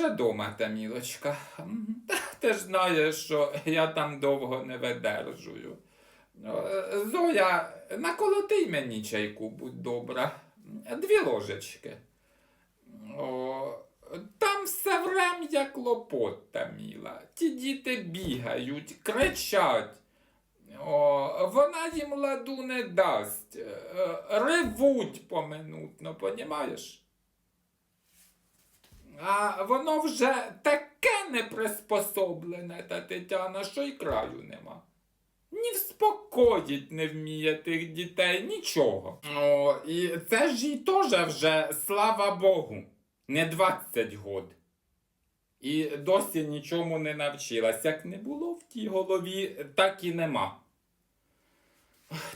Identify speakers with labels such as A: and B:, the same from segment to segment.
A: вже дома, Та ти ж знаєш, що я там довго не видержую. Е, Зоя, наколоти мені чайку, будь добра. Дві ложечки. О, там все врем'я клопот, Таміла. Ті діти бігають, кричать. О, вона їм ладу не дасть. Е, Ревуть поминутно, понімаєш? А воно вже таке неприспособлене, та Тетяна, що й краю нема. Ні вспокоїть не вміє тих дітей, нічого. О, і це ж їй теж вже, слава Богу, не 20 год. І досі нічому не навчилась. Як не було в тій голові, так і нема.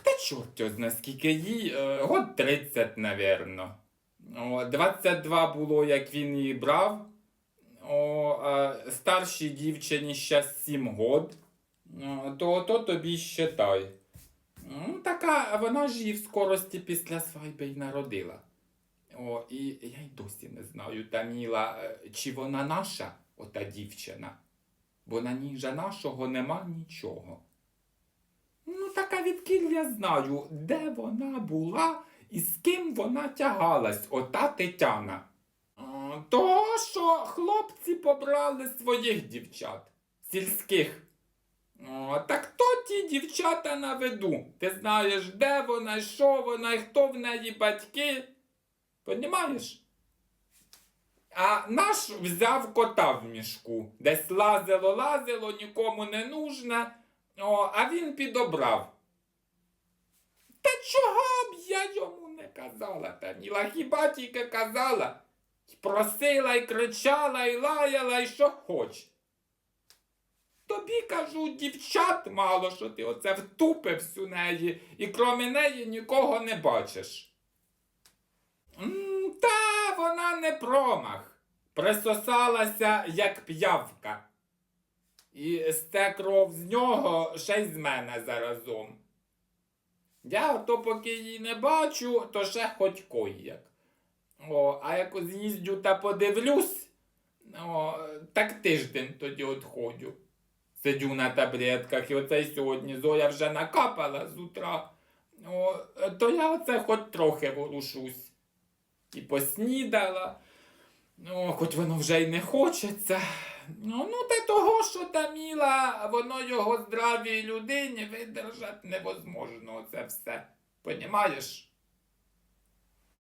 A: Та чорт його зна, скільки їй, е, год 30, навірно. О, 22 було, як він її брав. О, е, старшій дівчині ще 7 год. То, то тобі считай. Ну, така вона ж її в скорості після свадьби й народила. О, і я й досі не знаю, Таміла, е, чи вона наша, ота дівчина. Бо на ній же нашого нема нічого. Ну, така відкіль я знаю, де вона була і з ким вона тягалась, ота Тетяна. А, То, що хлопці побрали своїх дівчат, сільських. О, так то ті дівчата на виду. Ти знаєш, де вона, що вона, і хто в неї батьки. Понімаєш? А наш взяв кота в мішку. Десь лазило, лазило, нікому не нужне. О, а він підобрав. Та чого б я йому не казала, Таміла? Хіба тільки казала? І Просила, і кричала, і лаяла, і що хоч. Тобі кажу, дівчат мало, що ти оце втупився у неї, і кроме неї нікого не бачиш. Та вона не промах. Присосалася, як п'явка. І сте кров з нього ще й з мене заразом. Я то поки її не бачу, то ще хоч як. О, а як з'їздю та подивлюсь, о, так тиждень тоді отходю. Сидю на таблетках, і оце сьогодні Зоя вже накапала з утра. О, то я оце хоч трохи ворушусь. І поснідала. Ну, хоч воно вже й не хочеться. Ну, ну та того, що Таміла, воно його здравій людині видержать невозможно це все. Понімаєш?